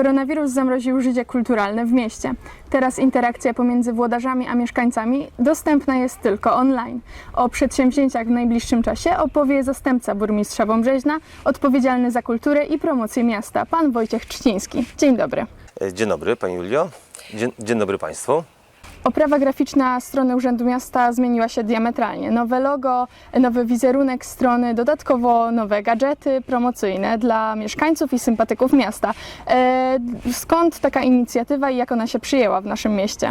Koronawirus zamroził życie kulturalne w mieście. Teraz interakcja pomiędzy włodarzami a mieszkańcami dostępna jest tylko online. O przedsięwzięciach w najbliższym czasie opowie zastępca burmistrza Wąbrzeźna, odpowiedzialny za kulturę i promocję miasta, pan Wojciech Trzciński. Dzień dobry. E, Dzień dobry Pani Julio. Dzień, dzień dobry Państwu. Oprawa graficzna strony Urzędu Miasta zmieniła się diametralnie. Nowe logo, nowy wizerunek strony, dodatkowo nowe gadżety promocyjne dla mieszkańców i sympatyków miasta. E, skąd taka inicjatywa i jak ona się przyjęła w naszym mieście?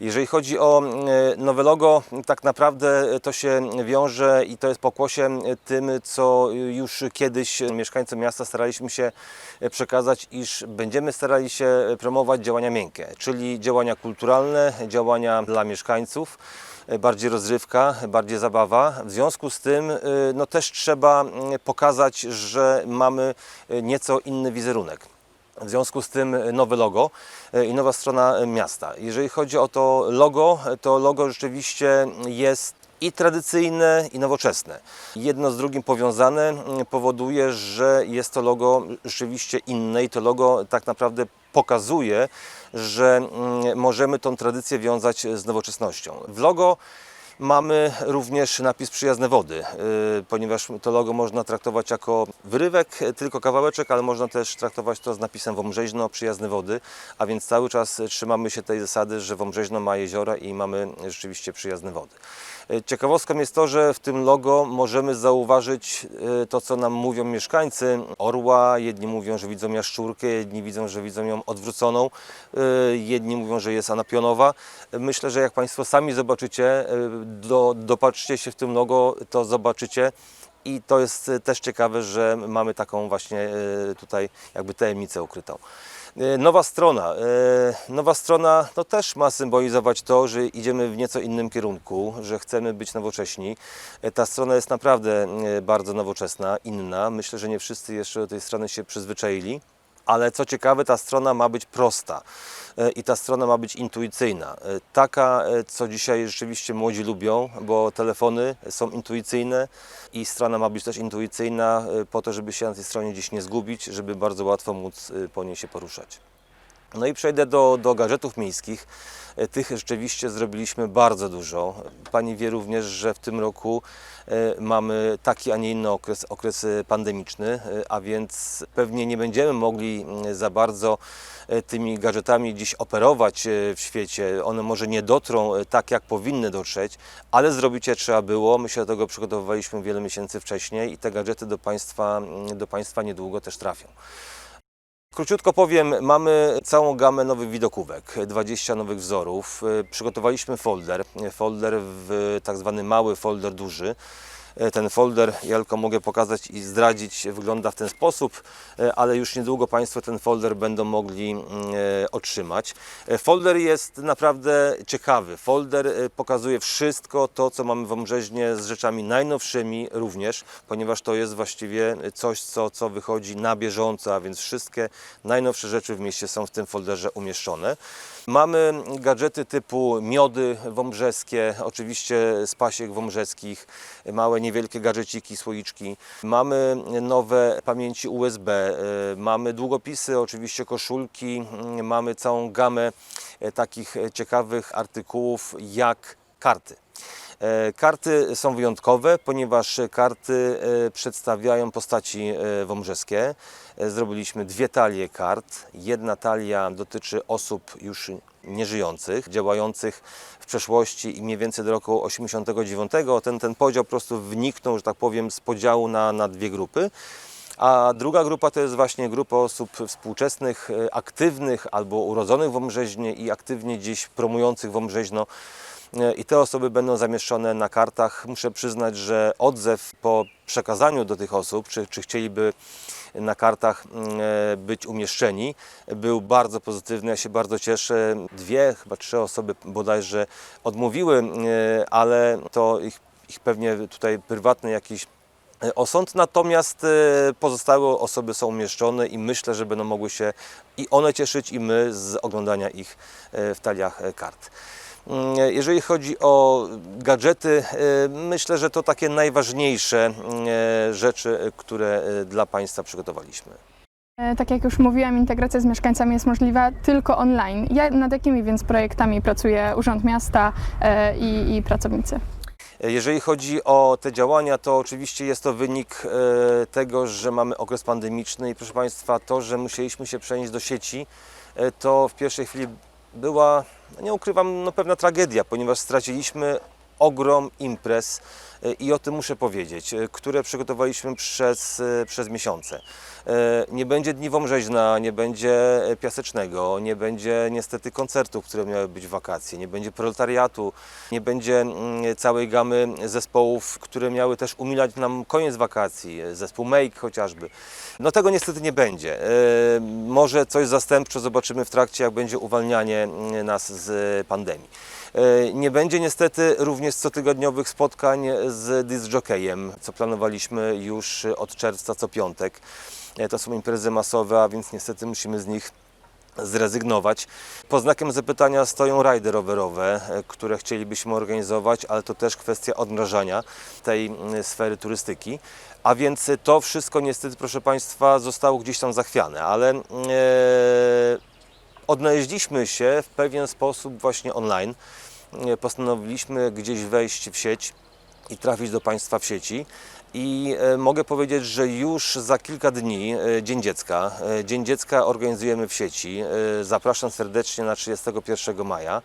Jeżeli chodzi o e, nowe logo, tak naprawdę to się wiąże i to jest pokłosie tym, co już kiedyś mieszkańcom miasta staraliśmy się przekazać, iż będziemy starali się promować działania miękkie, czyli działania kulturalne, działania dla mieszkańców. Bardziej rozrywka, bardziej zabawa. W związku z tym e, no, też trzeba pokazać, że mamy nieco inny wizerunek. W związku z tym nowe logo e, i nowa strona miasta. Jeżeli chodzi o to logo, to logo rzeczywiście jest i tradycyjne, i nowoczesne. Jedno z drugim powiązane mm, powoduje, że jest to logo rzeczywiście inne i to logo tak naprawdę pokazuje, że mm, możemy tą tradycję wiązać z nowoczesnością. W logo Mamy również napis przyjazne wody, yy, ponieważ to logo można traktować jako wyrywek, tylko kawałeczek, ale można też traktować to z napisem Wąbrzeźno przyjazne wody, a więc cały czas trzymamy się tej zasady, że Wąbrzeźno ma jeziora i mamy rzeczywiście przyjazne wody. Yy, Ciekawostką jest to, że w tym logo możemy zauważyć yy, to, co nam mówią mieszkańcy. Orła, jedni mówią, że widzą jaszczurkę, jedni widzą, że widzą ją odwróconą, yy, jedni mówią, że jest anapionowa. Myślę, że jak Państwo sami zobaczycie, do, dopatrzcie się w tym logo, to zobaczycie. I to jest też ciekawe, że mamy taką właśnie tutaj jakby tajemnicę ukrytą. Y, Nowa strona. y, Nowa strona no też ma symbolizować to, że idziemy w nieco innym kierunku, że chcemy być nowocześni. Y, Ta strona jest naprawdę bardzo nowoczesna, inna. Myślę, że nie wszyscy jeszcze do tej strony się przyzwyczaili. Ale co ciekawe, ta strona ma być prosta e, i ta strona ma być intuicyjna. E, Taka, e, co dzisiaj rzeczywiście młodzi lubią, bo telefony są intuicyjne i strona ma być też intuicyjna po to, żeby się na tej stronie gdzieś nie zgubić, żeby bardzo łatwo móc po niej się poruszać. No i przejdę do, do gadżetów miejskich. E, Tych rzeczywiście zrobiliśmy bardzo dużo. Pani wie również, że w tym roku e, mamy taki, a nie inny okres, okres e, pandemiczny, a więc pewnie nie będziemy mogli za bardzo tymi gadżetami dziś operować w świecie. One może nie dotrą tak, jak powinny dotrzeć, ale zrobić je trzeba było. My się do tego przygotowywaliśmy wiele miesięcy wcześniej i te gadżety do Państwa, do państwa niedługo też trafią. Króciutko powiem, mamy całą gamę nowych widokówek, 20 nowych wzorów. E, Przygotowaliśmy folder, e, folder w tak zwany mały folder duży. E, Ten folder, ja tylko mogę pokazać i zdradzić, wygląda w ten sposób, e, ale już niedługo Państwo ten folder będą mogli mm, e, otrzymać. Folder jest naprawdę ciekawy. Folder pokazuje wszystko to, co mamy w Wąbrzeźnie z rzeczami najnowszymi również, ponieważ to jest właściwie coś, co, co wychodzi na bieżąco, a więc wszystkie najnowsze rzeczy w mieście są w tym folderze umieszczone. Mamy gadżety typu miody wąbrzeskie, oczywiście z pasiek wąbrzeskich, małe, niewielkie gadżeciki, słoiczki. Mamy nowe pamięci USB, y, mamy długopisy, oczywiście koszulki, y, mamy całą gamę y, takich ciekawych artykułów jak karty. E, Karty są wyjątkowe, ponieważ karty e, przedstawiają postaci e, wąbrzeskie. Zrobiliśmy dwie talie kart. Jedna talia dotyczy osób już nieżyjących, działających w przeszłości i mniej więcej do roku 89. Ten, ten podział po prostu wniknął, że tak powiem, z podziału na, na dwie grupy. A druga grupa to jest właśnie grupa osób współczesnych, aktywnych albo urodzonych w i aktywnie dziś promujących Wąbrzeźno. E, I te osoby będą zamieszczone na kartach. Muszę przyznać, że odzew po przekazaniu do tych osób, czy, czy chcieliby na kartach mm, e, być umieszczeni, był bardzo pozytywny. Ja się bardzo cieszę. Dwie, chyba trzy osoby bodajże odmówiły, e, ale to ich, ich pewnie tutaj prywatny jakiś osąd, natomiast pozostałe osoby są umieszczone i myślę, że będą mogły się i one cieszyć, i my z oglądania ich w taliach kart. Mm, Jeżeli chodzi o gadżety, e, myślę, że to takie najważniejsze mm, e, rzeczy, e, które e, dla Państwa przygotowaliśmy. E, Tak jak już mówiłam, integracja z mieszkańcami jest możliwa tylko online. Ja, nad jakimi więc projektami pracuje Urząd Miasta e, i, i pracownicy? Jeżeli chodzi o te działania, to oczywiście jest to wynik e, tego, że mamy okres pandemiczny i proszę Państwa, to, że musieliśmy się przenieść do sieci, e, to w pierwszej chwili była, nie ukrywam, no pewna tragedia, ponieważ straciliśmy ogrom imprez e, i o tym muszę powiedzieć, e, które przygotowaliśmy przez, e, przez miesiące. Nie będzie Dni Wąrzeźna, nie będzie Piasecznego, nie będzie niestety koncertów, które miały być w wakacje, nie będzie proletariatu, nie będzie mm, całej gamy zespołów, które miały też umilać nam koniec wakacji, zespół Make chociażby. No tego niestety nie będzie. Może coś zastępczo zobaczymy w trakcie, jak będzie uwalnianie mm, nas z pandemii. E, Nie będzie niestety również cotygodniowych spotkań z disc jockeyem, co planowaliśmy już od czerwca co piątek. E, To są imprezy masowe, a więc niestety musimy z nich zrezygnować. Pod znakiem zapytania stoją rajdy rowerowe, e, które chcielibyśmy organizować, ale to też kwestia odmrażania tej sfery turystyki. A więc to wszystko niestety, proszę Państwa, zostało gdzieś tam zachwiane, ale e, odnaleźliśmy się w pewien sposób właśnie online. E, Postanowiliśmy gdzieś wejść w sieć i trafić do Państwa w sieci. I e, mogę powiedzieć, że już za kilka dni e, Dzień Dziecka. Dzień Dziecka organizujemy w sieci. Zapraszam serdecznie na 31 maja,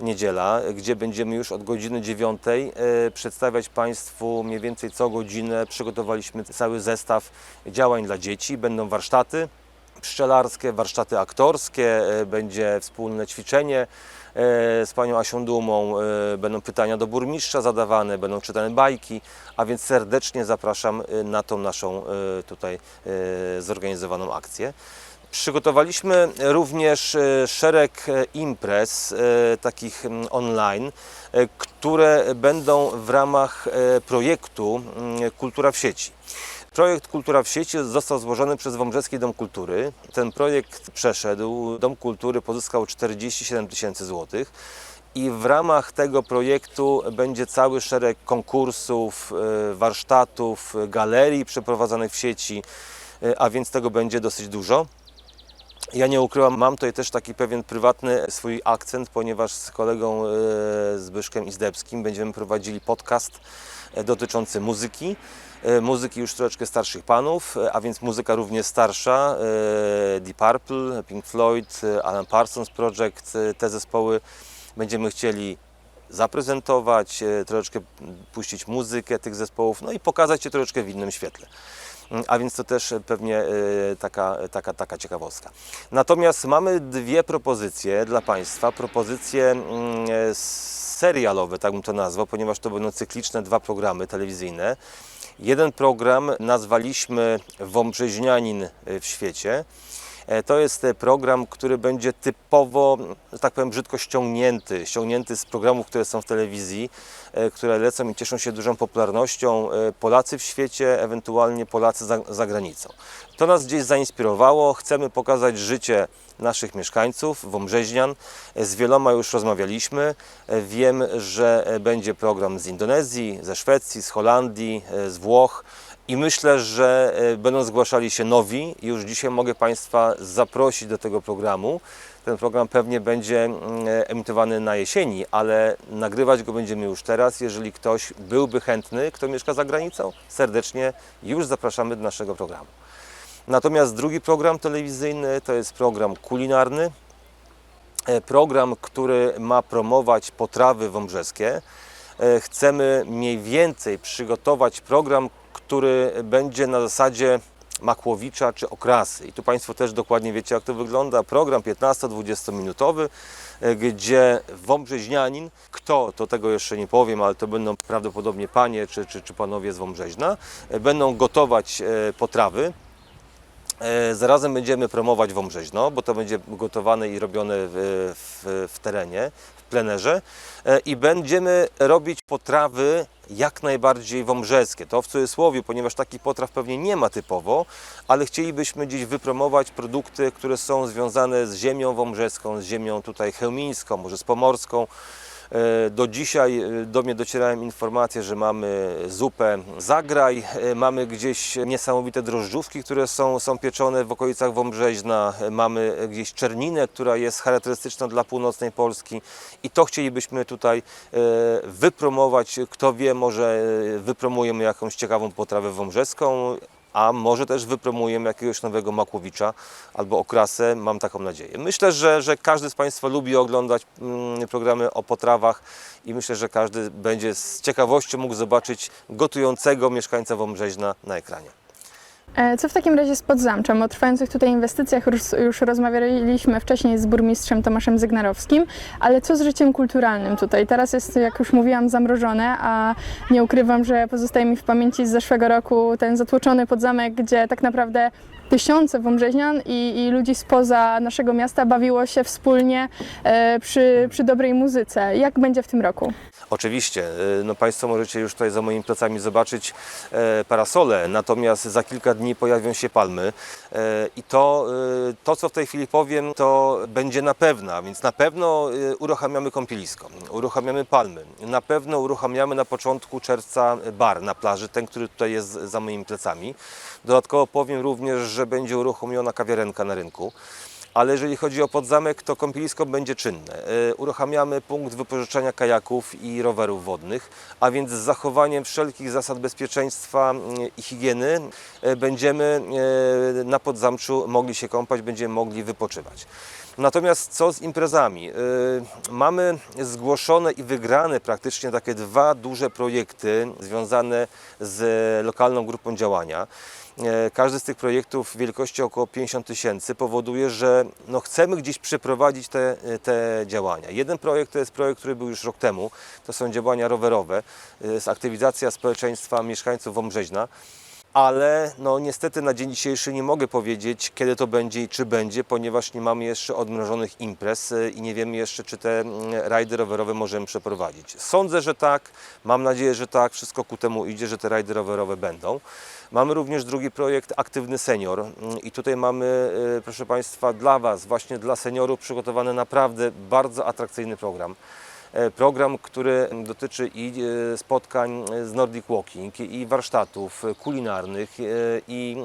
niedziela, gdzie będziemy już od godziny 9 e, przedstawiać Państwu mniej więcej co godzinę. Przygotowaliśmy cały zestaw działań dla dzieci. Będą warsztaty pszczelarskie, warsztaty aktorskie, e, będzie wspólne ćwiczenie e, z panią Asią Dumą, e, będą pytania do burmistrza zadawane, będą czytane bajki, a więc serdecznie zapraszam na tą naszą tutaj zorganizowaną akcję. Przygotowaliśmy również szereg imprez takich online, które będą w ramach projektu Kultura w sieci. Projekt Kultura w sieci został złożony przez Wąbrzeski Dom Kultury. Ten projekt przeszedł. Dom Kultury pozyskał 47 tysięcy złotych. I w ramach tego projektu będzie cały szereg konkursów, e, warsztatów, galerii przeprowadzanych w sieci, e, a więc tego będzie dosyć dużo. Ja nie ukrywam, mam tutaj też taki pewien prywatny swój akcent, ponieważ z kolegą e, Zbyszkiem Izdebskim będziemy prowadzili podcast dotyczący muzyki. E, Muzyki już troszeczkę starszych panów, e, a więc muzyka również starsza. e, Deep Purple, Pink Floyd, e, Alan Parsons Project. e, Te zespoły będziemy chcieli zaprezentować, e, troszeczkę puścić muzykę tych zespołów, no i pokazać je troszeczkę w innym świetle. Mm, A więc to też pewnie e, taka, taka, taka ciekawostka. Natomiast mamy dwie propozycje dla Państwa. Propozycje mm, e, serialowe, tak bym to nazwał, ponieważ to będą cykliczne dwa programy telewizyjne. Jeden program nazwaliśmy Wąbrzeźnianin w świecie. E, To jest e, program, który będzie typowo, że tak powiem, brzydko ściągnięty, ściągnięty z programów, które są w telewizji, e, które lecą i cieszą się dużą popularnością. Polacy w świecie, ewentualnie Polacy za, za granicą. To nas gdzieś zainspirowało. Chcemy pokazać życie naszych mieszkańców, Wąbrzeźnian. Z wieloma już rozmawialiśmy. Wiem, że będzie program z Indonezji, ze Szwecji, z Holandii, z Włoch. I myślę, że e, będą zgłaszali się nowi. Już dzisiaj mogę Państwa zaprosić do tego programu. Ten program pewnie będzie mm, emitowany na jesieni, ale nagrywać go będziemy już teraz. Jeżeli ktoś byłby chętny, kto mieszka za granicą, serdecznie już zapraszamy do naszego programu. Natomiast drugi program telewizyjny to jest program kulinarny. E, Program, który ma promować potrawy wąbrzeskie. E, Chcemy mniej więcej przygotować program, który będzie na zasadzie Makłowicza czy Okrasy. I tu Państwo też dokładnie wiecie, jak to wygląda. Program 15-20 minutowy, e, gdzie Wąbrzeźnianin, kto, to tego jeszcze nie powiem, ale to będą prawdopodobnie panie czy, czy, czy panowie z Wąbrzeźna, e, będą gotować e, potrawy. E, Zarazem będziemy promować Wąbrzeźno, bo to będzie gotowane i robione w, w, w terenie, w plenerze E, i będziemy robić potrawy jak najbardziej wąbrzeskie. To w cudzysłowie, ponieważ takich potraw pewnie nie ma typowo, ale chcielibyśmy gdzieś wypromować produkty, które są związane z ziemią wąbrzeską, z ziemią tutaj chełmińską, może z pomorską, Do dzisiaj e, do mnie docierają informacje, że mamy zupę zagraj, e, mamy gdzieś niesamowite drożdżówki, które są, są pieczone w okolicach Wąbrzeźna, e, mamy gdzieś czerninę, która jest charakterystyczna dla północnej Polski i to chcielibyśmy tutaj e, wypromować. Kto wie, może e, wypromujemy jakąś ciekawą potrawę wąbrzeską, a może też wypromujemy jakiegoś nowego Makłowicza albo okrasę, mam taką nadzieję. Myślę, że, że każdy z Państwa lubi oglądać mm, programy o potrawach i myślę, że każdy będzie z ciekawością mógł zobaczyć gotującego mieszkańca Wąbrzeźna na ekranie. E, Co w takim razie z Podzamczem? O trwających tutaj inwestycjach już, już rozmawialiśmy wcześniej z burmistrzem Tomaszem Zygnarowskim, ale co z życiem kulturalnym tutaj? Teraz jest, jak już mówiłam, zamrożone, a nie ukrywam, że pozostaje mi w pamięci z zeszłego roku ten zatłoczony podzamek, gdzie tak naprawdę tysiące wąbrzeźnian i, i ludzi spoza naszego miasta bawiło się wspólnie e, przy, przy dobrej muzyce. Jak będzie w tym roku? Oczywiście, y, no Państwo możecie już tutaj za moimi plecami zobaczyć e, parasole, natomiast za kilka dni pojawią się palmy e, i to, to, co w tej chwili powiem, to będzie na pewno, więc na pewno uruchamiamy kąpielisko, uruchamiamy palmy, na pewno uruchamiamy na początku czerwca bar na plaży, ten, który tutaj jest za moimi plecami. Dodatkowo powiem również, że będzie uruchomiona kawiarenka na rynku. Ale jeżeli chodzi o podzamek, to kąpielisko będzie czynne. E, Uruchamiamy punkt wypożyczania kajaków i rowerów wodnych, a więc z zachowaniem wszelkich zasad bezpieczeństwa mm, i higieny e, będziemy e, na podzamczu mogli się kąpać, będziemy mogli wypoczywać. Natomiast co z imprezami? Mamy zgłoszone i wygrane praktycznie takie dwa duże projekty związane z lokalną grupą działania. E, Każdy z tych projektów wielkości około 50 tysięcy powoduje, że no chcemy gdzieś przeprowadzić te, te działania. Jeden projekt to jest projekt, który był już rok temu. To są działania rowerowe, e, jest aktywizacja społeczeństwa mieszkańców Wąbrzeźna. Ale no niestety na dzień dzisiejszy nie mogę powiedzieć, kiedy to będzie i czy będzie, ponieważ nie mamy jeszcze odmrożonych imprez e, i nie wiemy jeszcze, czy te mm, rajdy rowerowe możemy przeprowadzić. Sądzę, że tak, mam nadzieję, że tak, wszystko ku temu idzie, że te rajdy rowerowe będą. Mamy również drugi projekt Aktywny Senior Mm, i tutaj mamy, e, proszę Państwa, dla Was, właśnie dla seniorów przygotowany naprawdę bardzo atrakcyjny program. E, Program, który dotyczy i e, spotkań z Nordic Walking, i warsztatów kulinarnych, i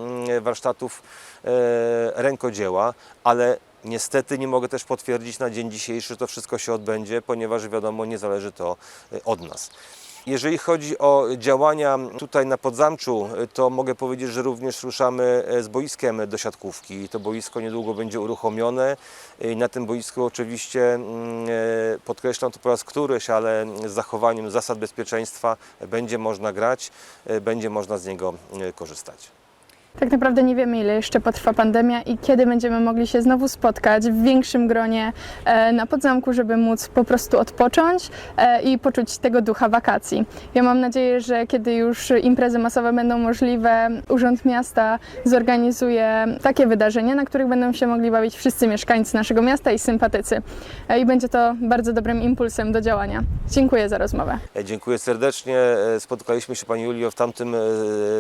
warsztatów e, rękodzieła, ale niestety nie mogę też potwierdzić na dzień dzisiejszy, że to wszystko się odbędzie, ponieważ wiadomo, nie zależy to od nas. Jeżeli chodzi o działania tutaj na Podzamczu, to mogę powiedzieć, że również ruszamy e, z boiskiem do siatkówki. To boisko niedługo będzie uruchomione. I na tym boisku oczywiście, mm, e, podkreślam to po raz któryś, ale z zachowaniem zasad bezpieczeństwa będzie można grać, e, będzie można z niego korzystać. Tak naprawdę nie wiemy, ile jeszcze potrwa pandemia i kiedy będziemy mogli się znowu spotkać w większym gronie e, na podzamku, żeby móc po prostu odpocząć e, i poczuć tego ducha wakacji. Ja mam nadzieję, że kiedy już imprezy masowe będą możliwe, Urząd Miasta zorganizuje takie wydarzenia, na których będą się mogli bawić wszyscy mieszkańcy naszego miasta i sympatycy. E, I będzie to bardzo dobrym impulsem do działania. Dziękuję za rozmowę. Dziękuję serdecznie. Spotkaliśmy się Pani Julio w tamtym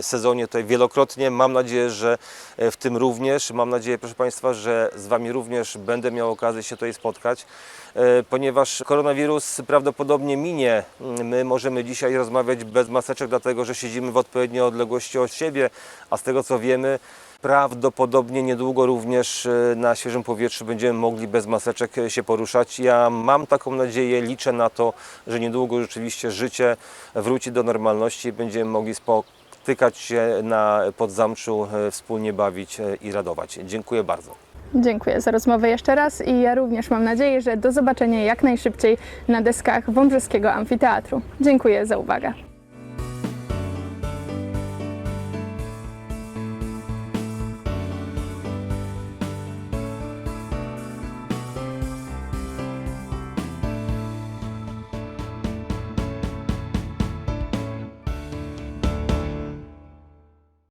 sezonie tutaj wielokrotnie. Mam nadzieję, że e, w tym również. Mam nadzieję, proszę Państwa, że z Wami również będę miał okazję się tutaj spotkać, e, ponieważ koronawirus prawdopodobnie minie. My możemy dzisiaj rozmawiać bez maseczek, dlatego że siedzimy w odpowiedniej odległości od siebie, a z tego co wiemy, Prawdopodobnie niedługo również e, na świeżym powietrzu będziemy mogli bez maseczek się poruszać. Ja mam taką nadzieję, liczę na to, że niedługo rzeczywiście życie wróci do normalności i będziemy mogli spotykać się na podzamczu, e, wspólnie bawić e, i radować. Dziękuję bardzo. Dziękuję za rozmowę jeszcze raz i ja również mam nadzieję, że do zobaczenia jak najszybciej na deskach Wąbrzeskiego Amfiteatru. Dziękuję za uwagę.